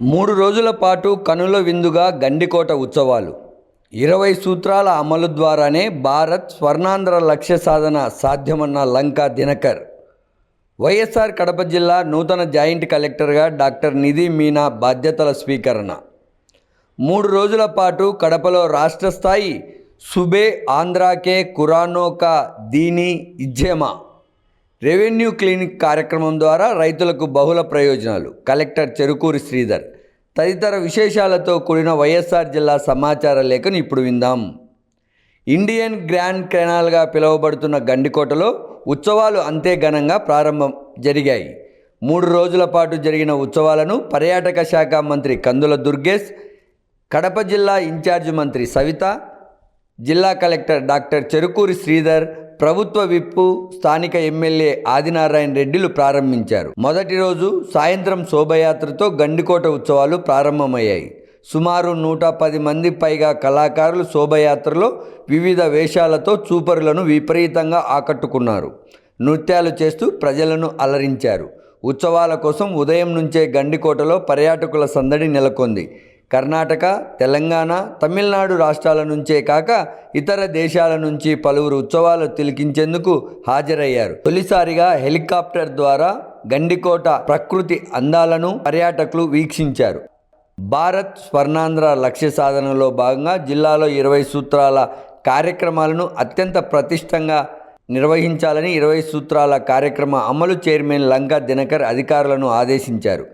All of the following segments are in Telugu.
మూడు రోజుల పాటు కనుల విందుగా గండికోట ఉత్సవాలు. ఇరవై సూత్రాల అమలు ద్వారానే భారత్ స్వర్ణాంధ్ర లక్ష్య సాధన సాధ్యమన్న లంకా దినకర్. వైఎస్ఆర్ కడప జిల్లా నూతన జాయింట్ కలెక్టర్గా డాక్టర్ నిధి మీనా బాధ్యతల స్వీకరణ. మూడు రోజుల పాటు కడపలో రాష్ట్ర స్థాయి సుబే ఆంధ్రాకే కురానోకా దీని ఇజ్జేమా. రెవెన్యూ క్లినిక్ కార్యక్రమం ద్వారా రైతులకు బహుళ ప్రయోజనాలు. కలెక్టర్ చెరుకూరి శ్రీధర్. తదితర విశేషాలతో కూడిన వైఎస్ఆర్ జిల్లా సమాచార లేఖను ఇప్పుడు విందాం. ఇండియన్ గ్రాండ్ కెనాల్గా పిలువబడుతున్న గండికోటలో ఉత్సవాలు అంతే ఘనంగా ప్రారంభం జరిగాయి. మూడు రోజుల పాటు జరిగిన ఉత్సవాలను పర్యాటక శాఖ మంత్రి కందుల దుర్గేష్ కడప జిల్లా ఇన్ఛార్జ్ మంత్రి సవిత జిల్లా కలెక్టర్ డాక్టర్ చెరుకూరి శ్రీధర్ ప్రభుత్వ విప్పు స్థానిక ఎమ్మెల్యే ఆదినారాయణ రెడ్డిలు ప్రారంభించారు. మొదటి రోజు సాయంత్రం శోభయాత్రతో గండికోట ఉత్సవాలు ప్రారంభమయ్యాయి. సుమారు నూట పది మంది పైగా కళాకారులు శోభయాత్రలో వివిధ వేషాలతో చూపరులను విపరీతంగా ఆకట్టుకున్నారు. నృత్యాలు చేస్తూ ప్రజలను అలరించారు. ఉత్సవాల కోసం ఉదయం నుంచే గండికోటలో పర్యాటకుల సందడి నెలకొంది. కర్ణాటక తెలంగాణ తమిళనాడు రాష్ట్రాల నుంచే కాక ఇతర దేశాల నుంచి పలువురు ఉత్సవాలు తిలికించేందుకు హాజరయ్యారు. తొలిసారిగా హెలికాప్టర్ ద్వారా గండికోట ప్రకృతి అందాలను పర్యాటకులు వీక్షించారు. భారత్ స్వర్ణాంధ్ర లక్ష్య సాధనలో భాగంగా జిల్లాలో ఇరవై సూత్రాల కార్యక్రమాలను అత్యంత ప్రతిష్టంగా నిర్వహించాలని ఇరవై సూత్రాల కార్యక్రమ అమలు చైర్మన్ లంకా దినకర్ అధికారులను ఆదేశించారు.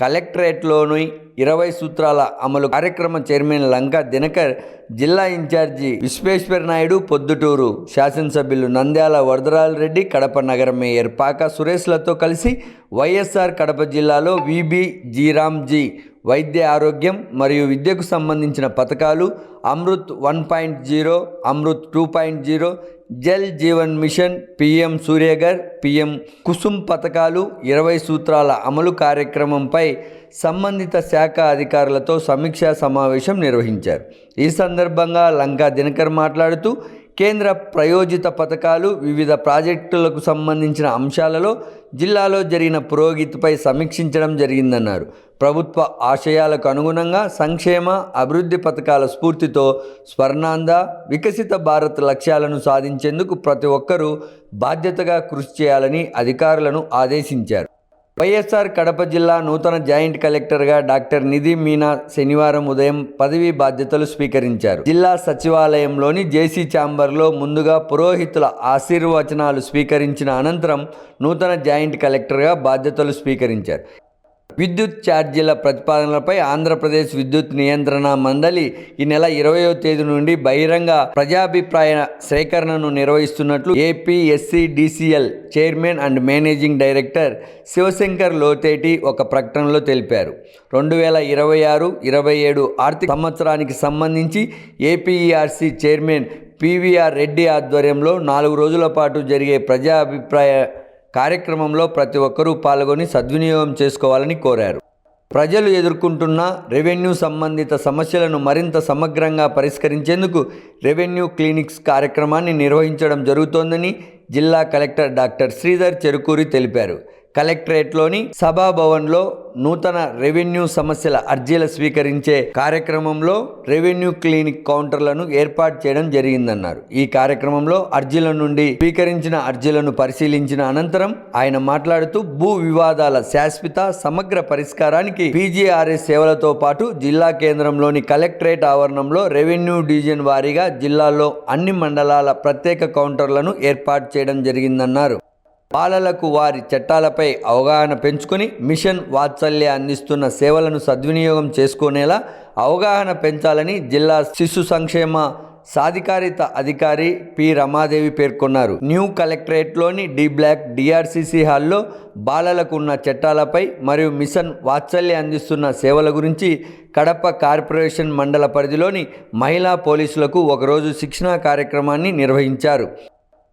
కలెక్టరేట్లోని ఇరవై సూత్రాల అమలు కార్యక్రమ చైర్మన్ లంకా దినకర్ జిల్లా ఇన్ఛార్జి విశ్వేశ్వర నాయుడు పొద్దుటూరు. శాసనసభ్యులు నంద్యాల వరదరాల రెడ్డి కడప నగర మేయర్ పాక సురేష్లతో కలిసి వైఎస్ఆర్ కడప జిల్లాలో విబి జీరామ్జీ వైద్య ఆరోగ్యం మరియు విద్యకు సంబంధించిన పథకాలు Amrut one point zero Amrut two point zero Jal Jeevan mission PM Suryaghar PM Kusum పథకాలు ఇరవై సూత్రాల అమలు కార్యక్రమంపై సంబంధిత శాఖ అధికారులతో సమీక్షా సమావేశం నిర్వహించారు. ఈ సందర్భంగా లంకా దినకర్ మాట్లాడుతూ కేంద్ర ప్రయోజిత పథకాలు వివిధ ప్రాజెక్టులకు సంబంధించిన అంశాలలో జిల్లాలో జరిగిన పురోగతిపై సమీక్షించడం జరిగిందన్నారు. ప్రభుత్వ ఆశయాలకు అనుగుణంగా సంక్షేమ అభివృద్ధి పథకాల స్ఫూర్తితో స్వర్ణాంద వికసిత భారత్ లక్ష్యాలను సాధించేందుకు ప్రతి ఒక్కరూ బాధ్యతగా కృషి చేయాలని అధికారులను ఆదేశించారు. వైఎస్ఆర్ కడప జిల్లా నూతన జాయింట్ కలెక్టర్గా డాక్టర్ నిధి మీనా శనివారం ఉదయం పదవీ బాధ్యతలు స్వీకరించారు. జిల్లా సచివాలయంలోని జేసీ ఛాంబర్లో ముందుగా పురోహితుల ఆశీర్వచనాలు స్వీకరించిన అనంతరం నూతన జాయింట్ కలెక్టర్గా బాధ్యతలు స్వీకరించారు. విద్యుత్ ఛార్జీల ప్రతిపాదనలపై ఆంధ్రప్రదేశ్ విద్యుత్ నియంత్రణ మండలి ఈ నెల ఇరవయో తేదీ నుండి బహిరంగ ప్రజాభిప్రాయ సేకరణను నిర్వహిస్తున్నట్లు APSCDCL chairman and managing director Sivasankar Lotheti ఒక ప్రకటనలో తెలిపారు. రెండు వేల ఇరవై ఆరు ఇరవై ఏడు ఆర్థిక సంవత్సరానికి సంబంధించి ఏపీఈఆర్సీ చైర్మన్ పివిఆర్ రెడ్డి ఆధ్వర్యంలో నాలుగు రోజుల పాటు జరిగే ప్రజా అభిప్రాయ కార్యక్రమంలో ప్రతి ఒక్కరూ పాల్గొని సద్వినియోగం చేసుకోవాలని కోరారు. ప్రజలు ఎదుర్కొంటున్న రెవెన్యూ సంబంధిత సమస్యలను మరింత సమగ్రంగా పరిష్కరించేందుకు రెవెన్యూ క్లినిక్స్ కార్యక్రమాన్ని నిర్వహించడం జరుగుతోందని జిల్లా కలెక్టర్ డాక్టర్ శ్రీధర్ చెరుకూరి తెలిపారు. కలెక్టరేట్లోని సభాభవన్లో నూతన రెవెన్యూ సమస్యల అర్జీల స్వీకరించే కార్యక్రమంలో రెవెన్యూ క్లినిక్ కౌంటర్లను ఏర్పాటు చేయడం జరిగిందన్నారు. ఈ కార్యక్రమంలో అర్జీల నుండి స్వీకరించిన అర్జీలను పరిశీలించిన అనంతరం ఆయన మాట్లాడుతూ భూ వివాదాల శాశ్వత సమగ్ర పరిష్కారానికి పీజీఆర్ఎస్ సేవలతో పాటు జిల్లా కేంద్రంలోని కలెక్టరేట్ ఆవరణంలో రెవెన్యూ డివిజన్ వారీగా జిల్లాలో అన్ని మండలాల ప్రత్యేక కౌంటర్లను ఏర్పాటు చేయడం జరిగిందన్నారు. బాలలకు వారి చట్టాలపై అవగాహన పెంచుకొని మిషన్ వాత్సల్య అందిస్తున్న సేవలను సద్వినియోగం చేసుకునేలా అవగాహన పెంచాలని జిల్లా శిశు సంక్షేమ సాధికారిత అధికారి పి రమాదేవి పేర్కొన్నారు. న్యూ కలెక్టరేట్లోని డి బ్లాక్ డిఆర్సిసి హాల్లో బాలలకు ఉన్న చట్టాలపై మరియు మిషన్ వాత్సల్య అందిస్తున్న సేవల గురించి కడప కార్పొరేషన్ మండల పరిధిలోని మహిళా పోలీసులకు ఒకరోజు శిక్షణా కార్యక్రమాన్ని నిర్వహించారు.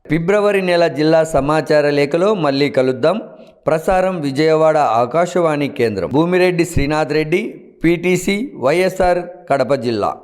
ఫిబ్రవరి నెల జిల్లా సమాచార లేఖలో మళ్ళీ కలుద్దాం. ప్రసారం విజయవాడ ఆకాశవాణి కేంద్రం. భూమిరెడ్డి శ్రీనాథ్ రెడ్డి పీటీసీ వైఎస్ఆర్ కడప జిల్లా.